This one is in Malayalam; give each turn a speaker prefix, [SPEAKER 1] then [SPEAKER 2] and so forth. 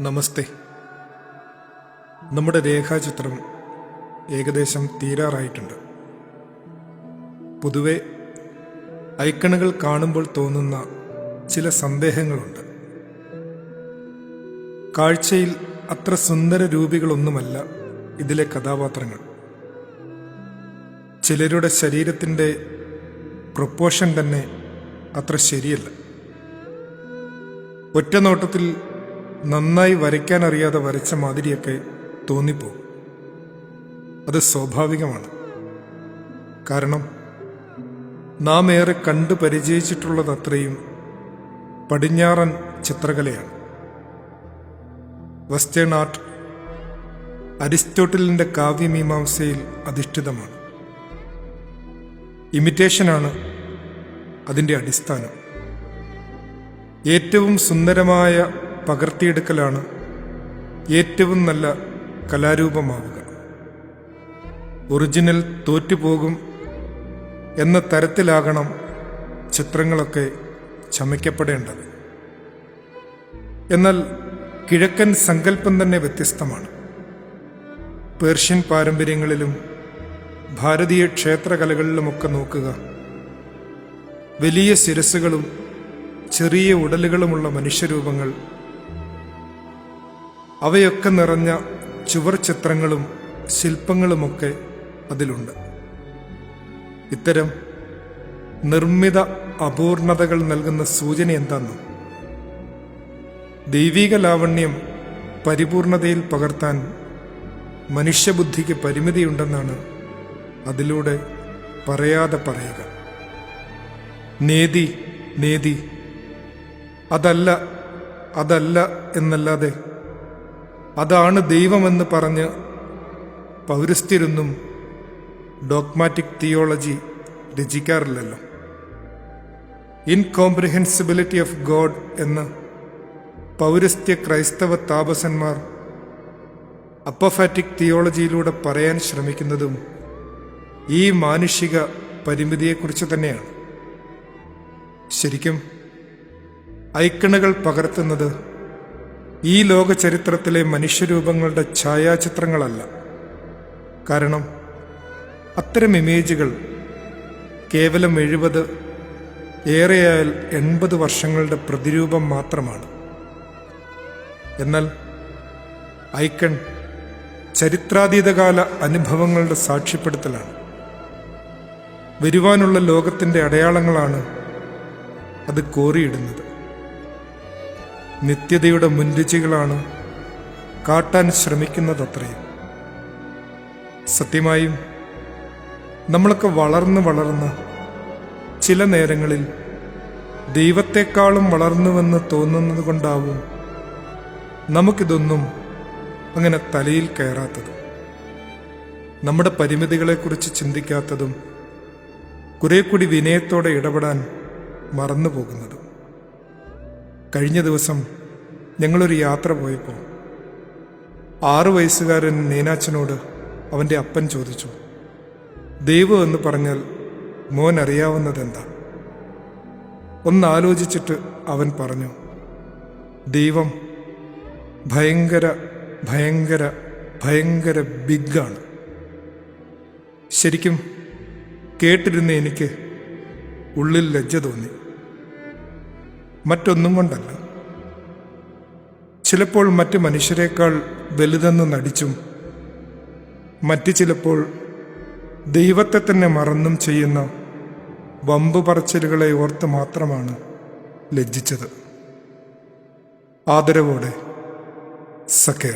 [SPEAKER 1] നമസ്തേ. നമ്മുടെ രേഖാചിത്രം ഏകദേശം തീരാറായിട്ടുണ്ട്. പൊതുവെ ഐക്കണുകൾ കാണുമ്പോൾ തോന്നുന്ന ചില സന്ദേഹങ്ങളുണ്ട്. കാഴ്ചയിൽ അത്ര സുന്ദര രൂപികളൊന്നുമല്ല ഇതിലെ കഥാപാത്രങ്ങൾ. ചിലരുടെ ശരീരത്തിന്റെ പ്രൊപ്പോഷൻ തന്നെ അത്ര ശരിയല്ല. ഒറ്റ നോട്ടത്തിൽ നന്നായി വരയ്ക്കാൻ അറിയാതെ വരച്ച മാതിരിയൊക്കെ തോന്നിപ്പോകും. അത് സ്വാഭാവികമാണ്. കാരണം നാം ഏറെ കണ്ടു പരിചയിച്ചിട്ടുള്ളതത്രയും പടിഞ്ഞാറൻ ചിത്രകലയാണ്. വെസ്റ്റേൺ ആർട്ട് അരിസ്റ്റോട്ടലിന്റെ കാവ്യമീമാംസയിൽ അധിഷ്ഠിതമാണ്. ഇമിറ്റേഷനാണ് അതിന്റെ അടിസ്ഥാനം. ഏറ്റവും സുന്ദരമായ പകർത്തിയെടുക്കലാണ് ഏറ്റവും നല്ല കലാരൂപമാവുക. ഒറിജിനൽ തോറ്റുപോകും എന്ന തരത്തിലാകണം ചിത്രങ്ങളൊക്കെ ചമയ്ക്കപ്പെടേണ്ടത്. എന്നാൽ കിഴക്കൻ സങ്കല്പം തന്നെ വ്യത്യസ്തമാണ്. പേർഷ്യൻ പാരമ്പര്യങ്ങളിലും ഭാരതീയ ക്ഷേത്രകലകളിലുമൊക്കെ നോക്കുക. വലിയ ശിരസുകളും ചെറിയ ഉടലുകളുമുള്ള മനുഷ്യരൂപങ്ങൾ അവയൊക്കെ നിറഞ്ഞ ചുവർ ചിത്രങ്ങളും ശില്പങ്ങളുമൊക്കെ അതിലുണ്ട്. ഇത്തരം നിർമ്മിത അപൂർണതകൾ നൽകുന്ന സൂചന എന്താണെന്ന് ദൈവിക ലാവണ്യം പരിപൂർണതയിൽ പകർത്താൻ മനുഷ്യബുദ്ധിക്ക് പരിമിതിയുണ്ടെന്നാണ് അതിലൂടെ പറയാതെ പറയുക. നേതി നേതി. അതല്ല അതല്ല എന്നല്ലാതെ അതാണ് ദൈവമെന്ന് പറഞ്ഞ് പൗരസ്ത്യരൊന്നും ഡോഗ്മാറ്റിക് തിയോളജി രചിക്കാറില്ലല്ലോ. ഇൻകോംപ്രിഹെൻസിബിലിറ്റി ഓഫ് ഗോഡ് എന്ന് പൗരസ്ത്യ ക്രൈസ്തവ താപസന്മാർ അപ്പഫാറ്റിക് തിയോളജിയിലൂടെ പറയാൻ ശ്രമിക്കുന്നതും ഈ മാനുഷിക പരിമിതിയെക്കുറിച്ച് തന്നെയാണ്. ശരിക്കും ഐക്കണുകൾ പകർത്തുന്നത് ഈ ലോക ചരിത്രത്തിലെ മനുഷ്യരൂപങ്ങളുടെ ഛായാചിത്രങ്ങളല്ല. കാരണം അത്തരം ഇമേജുകൾ കേവലം എഴുപത് ഏറെയായാൽ എൺപത് വർഷങ്ങളുടെ പ്രതിരൂപം മാത്രമാണ്. എന്നാൽ ഐക്കൺ ചരിത്രാതീതകാല അനുഭവങ്ങളുടെ സാക്ഷ്യപ്പെടുത്തലാണ്. വരുവാനുള്ള ലോകത്തിന്റെ അടയാളങ്ങളാണ് അത് കോറിയിടുന്നത്. നിത്യതയുടെ മുൻരുചികളാണ് കാട്ടാൻ ശ്രമിക്കുന്നതത്രയും സത്യമായും നമ്മളൊക്കെ വളർന്ന് വളർന്ന് ചില നേരങ്ങളിൽ ദൈവത്തെക്കാളും വളർന്നുവെന്ന് തോന്നുന്നത് കൊണ്ടാവും നമുക്കിതൊന്നും അങ്ങനെ തലയിൽ കയറാത്തത്. നമ്മുടെ പരിമിതികളെക്കുറിച്ച് ചിന്തിക്കാത്തതും കുറെ കൂടി വിനയത്തോടെ ഇടപെടാൻ മറന്നു പോകുന്നതും കഴിഞ്ഞ ദിവസം ഞങ്ങളൊരു യാത്ര പോയപ്പോൾ ആറു വയസ്സുകാരൻ നീനാച്ചനോട് അവന്റെ അപ്പൻ ചോദിച്ചു ദൈവം എന്ന് പറഞ്ഞാൽ മോൻ അറിയാവുന്നതെന്താ? ഒന്നാലോചിച്ചിട്ട് അവൻ പറഞ്ഞു ദൈവം ഭയങ്കര ഭയങ്കര ഭയങ്കര ബിഗാണ്. ശരിക്കും കേട്ടിരുന്ന എനിക്ക് ഉള്ളിൽ ലജ്ജ തോന്നി. മറ്റൊന്നും കൊണ്ടല്ല. ചിലപ്പോൾ മറ്റ് മനുഷ്യരെക്കാൾ വലുതെന്ന് നടിച്ചും മറ്റ് ചിലപ്പോൾ ദൈവത്തെ തന്നെ മറന്നും ചെയ്യുന്ന വമ്പ് പറച്ചിലുകളെ ഓർത്ത് മാത്രമാണ് ലജ്ജിച്ചത്. ആദരവോടെ സക്കേർ.